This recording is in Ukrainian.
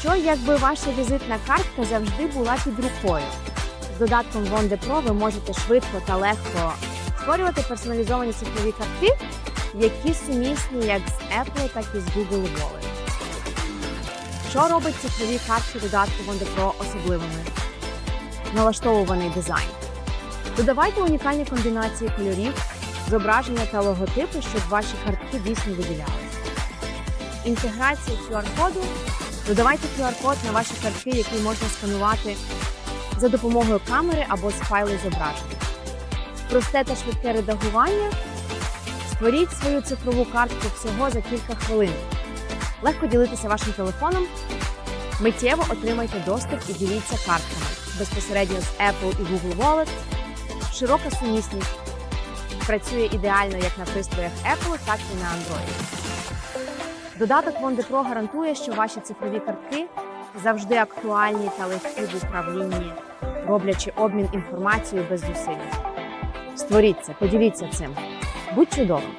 Що якби ваша візитна картка завжди була під рукою? З додатком Wonde Pro ви можете швидко та легко створювати персоналізовані цифрові картки, які сумісні як з Apple, так і з Google Wallet. Що робить цифрові картки додатку Wonde Pro особливими? Налаштовуваний дизайн. Додавайте унікальні комбінації кольорів, зображення та логотипи, щоб ваші картки дійсно виділялися. Інтеграція QR-коду. Додавайте QR-код на ваші картки, які можна сканувати за допомогою камери або з файлу зображення. Просте та швидке редагування. Створіть свою цифрову картку всього за кілька хвилин. Легко ділитися вашим телефоном. Миттєво отримайте доступ і діліться картками безпосередньо з Apple і Google Wallet. Широка сумісність працює ідеально як на пристроях Apple, так і на Android. Додаток Wonde гарантує, що ваші цифрові картки завжди актуальні та легкі в управлінні, роблячи обмін інформацією без зусиль. Створіться, поділіться цим. Будь чудовим!